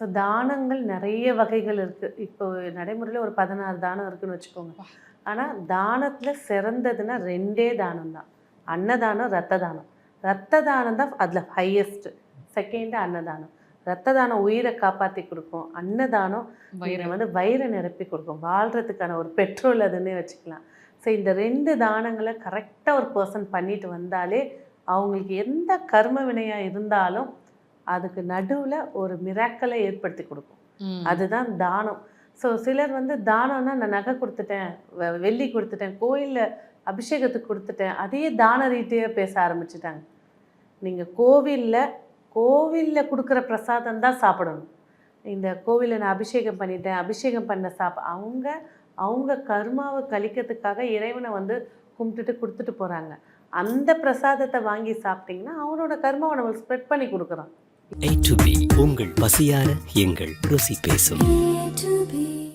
So தானங்கள் நிறைய வகைகள் இருக்குது இப்போ நடைமுறையில் ஒரு பதினாறு தானம் இருக்குன்னு வச்சுக்கோங்க. ஆனால் தானத்தில் சிறந்ததுன்னா ரெண்டே தானம் தான் அன்னதானம் ரத்த தானம். ரத்த தானம் தான் அதில் ஹையஸ்ட்டு செகண்டு அன்னதானம். ரத்த தானம் உயிரை காப்பாற்றி கொடுக்கும். அன்னதானம் வயிறு வந்து வயிறை நிரப்பி கொடுக்கும். வாழ்கிறதுக்கான ஒரு பெட்ரோல் அதுன்னே வச்சுக்கலாம். ஸோ இந்த ரெண்டு தானங்களை கரெக்டாக ஒரு பர்சன் பண்ணிட்டு வந்தாலே அவங்களுக்கு எந்த கர்ம வினையாக இருந்தாலும் அதுக்கு நடுவில் ஒரு மிராக்கலை ஏற்படுத்தி கொடுக்கும். அதுதான் தானம். ஸோ சிலர் வந்து தானம்னா நான் நகை கொடுத்துட்டேன் வெள்ளி கொடுத்துட்டேன் கோயிலில் அபிஷேகத்துக்கு கொடுத்துட்டேன். அதையே தான ரீதியாக பேச ஆரம்பிச்சிட்டாங்க. நீங்கள் கோவிலில் கோவிலில் கொடுக்குற பிரசாதம் தான் சாப்பிடணும். இந்த கோவிலில் நான் அபிஷேகம் பண்ணிட்டேன் அபிஷேகம் பண்ண சாப்ப அவங்க அவங்க கர்மாவை கழிக்கிறதுக்காக இறைவனை வந்து கும்பிட்டுட்டு கொடுத்துட்டு போகிறாங்க அந்த பிரசாதத்தை வாங்கி சாப்பிட்டிங்கன்னா அவனோட கர்மாவை நம்மளுக்கு ஸ்ப்ரெட் பண்ணி கொடுக்குறான் A to B. உங்கள் பசியார எங்கள் ருசி பேசும்.